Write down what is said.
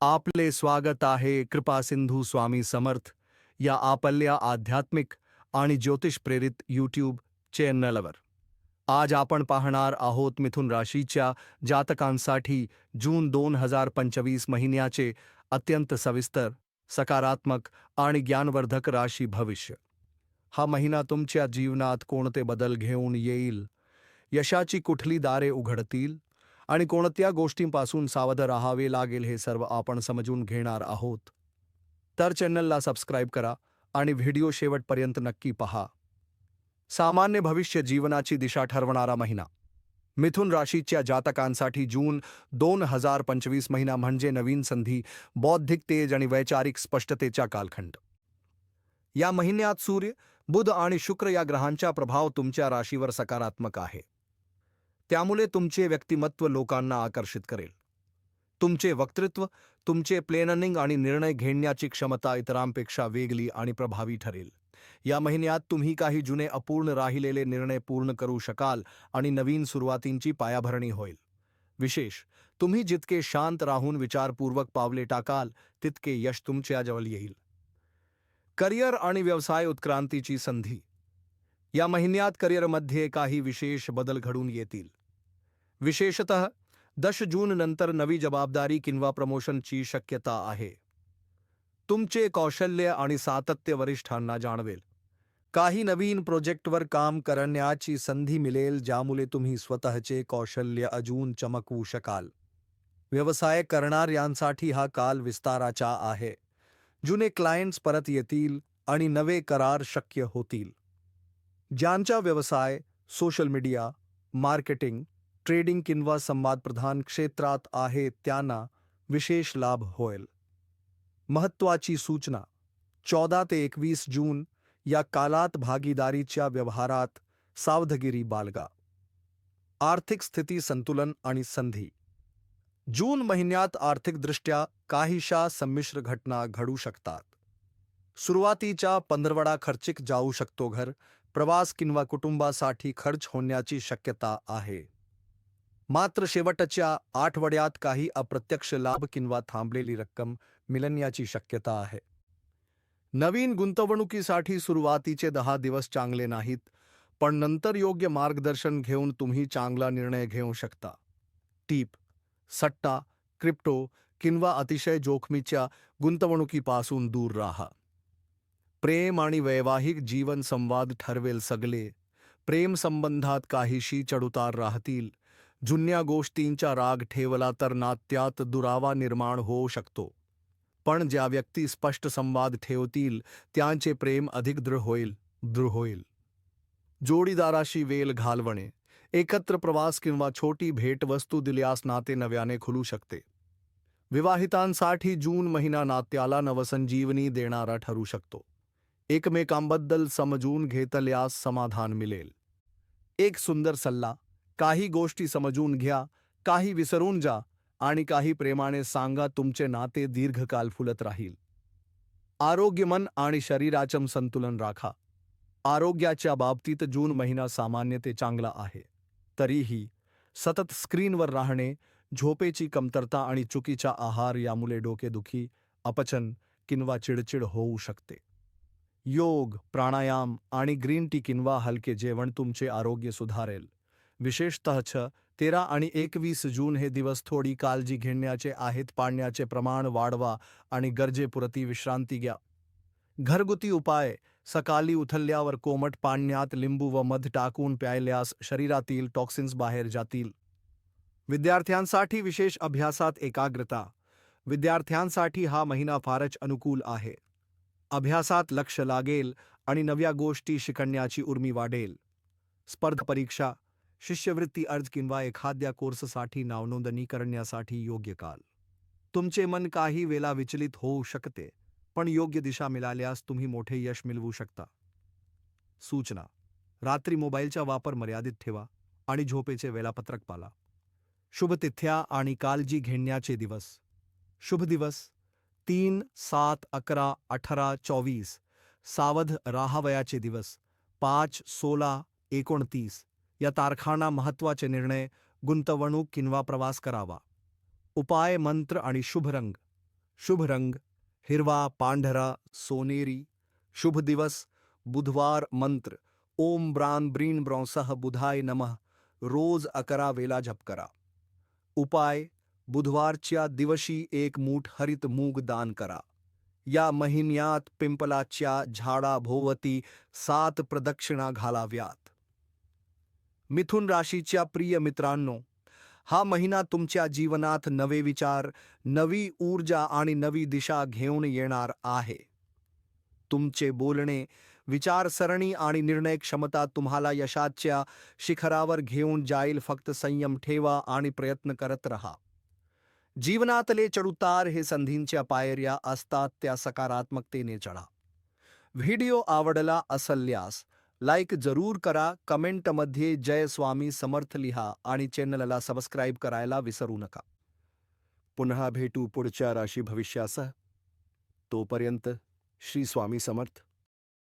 आपले स्वागत आहे कृपासिंधू स्वामी समर्थ या आपल्या आध्यात्मिक आणि ज्योतिष प्रेरित यूट्यूब चॅनलवर आज आपण पाहणार आहोत मिथुन राशीच्या जातकांसाठी जून दोन हजार पंचवीस महिन्याचे अत्यंत सविस्तर सकारात्मक आणि ज्ञानवर्धक राशी भविष्य. हा महिना तुमच्या जीवनात कोणते बदल घेऊन येईल? यशाची कुठली दारे उघडतील? आणि कोणत्या गोष्टींपासून सावध राहावे लागेल हे सर्व आपण समजून घेणार आहोत. तर चॅनलला सबस्क्राईब करा आणि व्हिडिओ शेवटपर्यंत नक्की पहा. सामान्य भविष्य जीवनाची दिशा ठरवणारा महिना. मिथुन राशीच्या जातकांसाठी जून दोन हजार पंचवीस महिना म्हणजे नवीन संधी बौद्धिक तेज आणि वैचारिक स्पष्टतेचा कालखंड. या महिन्यात सूर्य बुध आणि शुक्र या ग्रहांचा प्रभाव तुमच्या राशीवर सकारात्मक आहे. त्यामुळे तुमचे व्यक्तिमत्व लोकांना आकर्षित करेल. तुमचे वक्तृत्व तुमचे प्लेननिंग आणि निर्णय घेण्याची क्षमता इतरांपेक्षा वेगळी आणि प्रभावी ठरेल. या महिन्यात तुम्ही काही जुने अपूर्ण राहिलेले निर्णय पूर्ण करू शकाल आणि नवीन सुरुवातींची पायाभरणी होईल. विशेष तुम्ही जितके शांत राहून विचारपूर्वक पावले टाकाल तितके यश तुमच्याजवळ येईल. करिअर आणि व्यवसाय उत्क्रांतीची संधी. या महिन्यात करिअरमध्ये काही विशेष बदल घडून येतील. विशेषतः दश जून नंतर नवी जबाबदारी किंवा प्रमोशनची शक्यता आहे. तुमचे कौशल्य आणि सातत्य वरिष्ठांना जाणवेल. काही नवीन प्रोजेक्टवर काम करण्याची संधी मिळेल ज्यामुळे तुम्ही स्वतःचे कौशल्य अजून चमकवू शकाल. व्यवसाय करणाऱ्यांसाठी हा काल विस्ताराचा आहे. जुने क्लायंट्स परत येतील आणि नवे करार शक्य होतील. ज्यांचा व्यवसाय सोशल मीडिया मार्केटिंग ट्रेडिंग किंवा संवादप्रधान क्षेत्रात आहे त्यांना विशेष लाभ होईल महत्त्वाची सूचना चौदा ते एकवीस जून या कालात भागीदारीच्या व्यवहारात सावधगिरी बाळगा आर्थिक स्थिती संतुलन आणि संधी. जून महिन्यात आर्थिकदृष्ट्या काहीशा संमिश्र घटना घडू शकतात. सुरुवातीच्या पंधरवडा खर्चिक जाऊ शकतो घर प्रवास किंवा कुटुंबासाठी खर्च होण्याची शक्यता आहे. मात्र शेवटच्या आठवड्यात काही अप्रत्यक्ष लाभ किंवा थांबलेली रक्कम मिळण्याची शक्यता आहे. नवीन गुंतवणुकीसाठी सुरुवातीचे दहा दिवस चांगले नाहीत, पण नंतर योग्य मार्गदर्शन घेऊन तुम्ही चांगला निर्णय घेऊ शकता. टीप, सट्टा, क्रिप्टो किंवा अतिशय जोखमीच्या गुंतवणुकीपासून दूर राहा. प्रेम आणि वैवाहिक जीवन संवाद ठरवेल सगळे. प्रेम संबंधात काहीशी चढउतार राहतील. जुन्या गोष्टींचा राग ठेवला तर नात्यात दुरावा निर्माण होऊ शकतो. पण ज्या व्यक्ती स्पष्ट संवाद ठेवतील त्यांचे प्रेम अधिक दृढ होईल दृढ होईल. जोडीदाराशी वेल घालवणे एकत्र प्रवास किंवा छोटी भेटवस्तू दिल्यास नाते नव्याने खुलू शकते. विवाहितांसाठी जून महिना नात्याला नवसंजीवनी देणारा ठरू शकतो. एकमेकांबद्दल समजून घेतल्यास समाधान मिळेल. एक सुंदर सल्ला काही गोष्टी समजून घ्या, काही विसरून जा आणि काही प्रेमाने सांगा तुमचे नाते दीर्घकाल फुलत राहील. आरोग्य मन आणि शरीराचं संतुलन राखा. आरोग्याच्या बाबतीत जून महिना सामान्य ते चांगला आहे. तरीही सतत स्क्रीनवर राहणे, झोपेची कमतरता आणि चुकीचा आहार यामुळे डोकेदुखी, अपचन किंवा चिडचिड होऊ शकते. योग, प्राणायाम आणि ग्रीन टी किंवा हलके जेवण तुमचे आरोग्य सुधारेल. विशेषतः छ तेरा आणि एकवीस जून हे दिवस थोडी काळजी घेण्याचे आहेत पाण्याचे प्रमाण वाढवा आणि गरजेपुरती विश्रांती घ्या. घरगुती उपाय सकाळी उथल्यावर कोमट पाण्यात लिंबू व मध टाकून प्यायल्यास शरीरातील टॉक्सिन्स बाहेर जातील. विद्यार्थ्यांसाठी विशेष अभ्यासात एकाग्रता. विद्यार्थ्यांसाठी हा महिना फारच अनुकूल आहे. अभ्यासात लक्ष लागेल आणि नव्या गोष्टी शिकण्याची उर्मी वाढेल. स्पर्धा परीक्षा शिष्यवृत्ती अर्ज किंवा एखाद्या कोर्ससाठी नावनोंदणी करण्यासाठी योग्य काल. तुमचे मन काही वेळा विचलित होऊ शकते पण योग्य दिशा मिळाल्यास तुम्ही मोठे यश मिळवू शकता. सूचना. रात्री मोबाईलचा वापर मर्यादित ठेवा आणि झोपेचे वेळापत्रक पाला. शुभ तिथ्या आणि काळजी घेण्याचे दिवस. शुभ दिवस. तीन सात अकरा अठरा चोवीस. सावध राहावयाचे दिवस. पाच सोळा एकोणतीस. या तारखांना महत्त्वाचे निर्णय गुंतवणूक किंवा प्रवास करावा. उपाय मंत्र आणि शुभ रंग. शुभ रंग हिरवा पांढरा सोनेरी. शुभ दिवस बुधवार मंत्र. ओम ब्रान ब्रीन ब्रॉसह बुधाय नमः. रोज अकरा वेला जप करा. उपाय बुधवारच्या दिवशी एक मूठ हरित मूग दान करा. या महिन्यात पिंपलाच्या झाडाभोवती सात प्रदक्षिणा घालाव्यात. मिथुन राशीच्या प्रिय मित्रांनो हा महिना तुमच्या जीवनात नवे विचार नवी ऊर्जा आणि नवी दिशा घेऊन येणार आहे. तुमचे बोलणे विचारसरणी आणि निर्णय क्षमता तुम्हाला यशाच्या शिखरावर घेऊन जाईल. फक्त संयम ठेवा आणि प्रयत्न करत रहा. जीवनातले चढउतार हे संधींच्या पायऱ्या असतात त्या सकारात्मकतेने चढा. व्हिडिओ आवडला असल्यास लाईक जरूर करा कमेंटमध्ये जय स्वामी समर्थ लिहा आणि चॅनलला सबस्क्राईब करायला विसरू नका. पुन्हा भेटू पुढच्या राशी भविष्यासह. तोपर्यंत श्री स्वामी समर्थ.